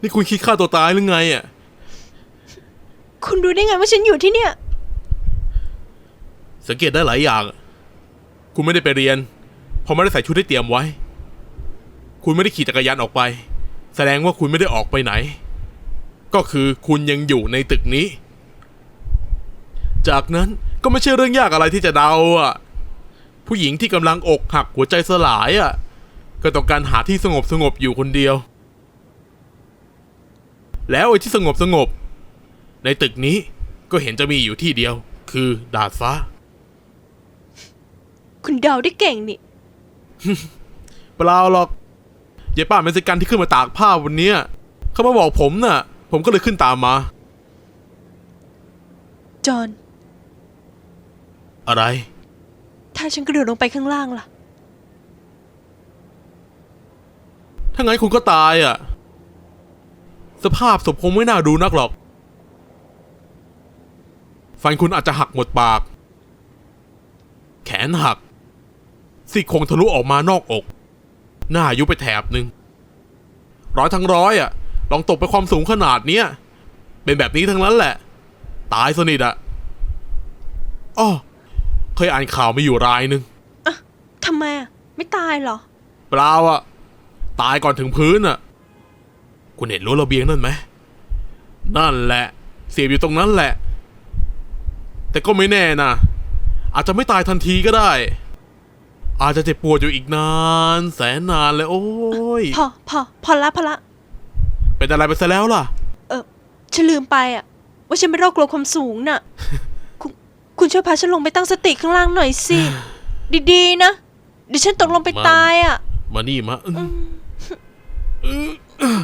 นี่คุณคิดฆ่าตัวตายหรือไงอะ คุณรู้ได้ไงว่าฉันอยู่ที่เนี่ย สังเกตได้หลายอย่าง คุณไม่ได้ไปเรียน เพราะไม่ได้ใส่ชุดที่เตรียมไว้ คุณไม่ได้ขี่จักรยานออกไป แสดงว่าคุณไม่ได้ออกไปไหน ก็คือคุณยังอยู่ในตึกนี้ จากนั้นก็ไม่ใช่เรื่องยากอะไรที่จะเดาอะ ผู้หญิงที่กำลังอกหักหัวใจสลายอะ ก็ต้องการหาที่สงบสงบๆอยู่คนเดียว แล้วไอ้ที่สงบสงบๆในตึกนี้ก็เห็นจะมีอยู่ที่เดียว คือดาดฟ้า คุณเดาได้เก่งนี่ เปล่าหรอกยายป้าเม็กซิกันที่ขึ้นมาตากผ้าวันเนี้ยเขามาบอกผมน่ะ ผมก็เลยขึ้นตามมา จอห์นอะไร ถ้าฉันกระโดดลงไปข้างล่างล่ะ ถ้างั้นคุณก็ตายอะ สภาพศพคงไม่น่าดูนักหรอก ฟันคุณอาจจะหักหมดปาก แขนหักซี่โครงทะลุออกมานอกอก หน้ายุบไปแถบหนึ่งร้อยทั้งร้อยอะ ลองตกไปความสูงขนาดเนี้ย เป็นแบบนี้ทั้งนั้นแหละ ตายสนิทอะอ้อเคยอ่านข่าวมาอยู่รายหนึ่งทำไมอะไม่ตายเหรอ เปล่าอะตายก่อนถึงพื้นอะ คุณเห็นรั้วระเบียงนั่นไหม นั่นแหละ เสียบอยู่ตรงนั้นแหละ แต่ก็ไม่แน่นะ อาจจะไม่ตายทันทีก็ได้ อาจจะเจ็บปวดอยู่อีกนาน แสนนานเลย โอ้ย พอพอพอละพอละ เป็นอะไรไปซะแล้วล่ะ เออฉันลืมไปอะว่าฉันเป็นโรคกลัวความสูงน่ะ คุณคุณช่วยพาฉันลงไปตั้งสติข้างล่างหน่อยสิ ดีๆนะเดี๋ยวฉันตกลงไปมันตายอะมานี่มาอื้ออื้อ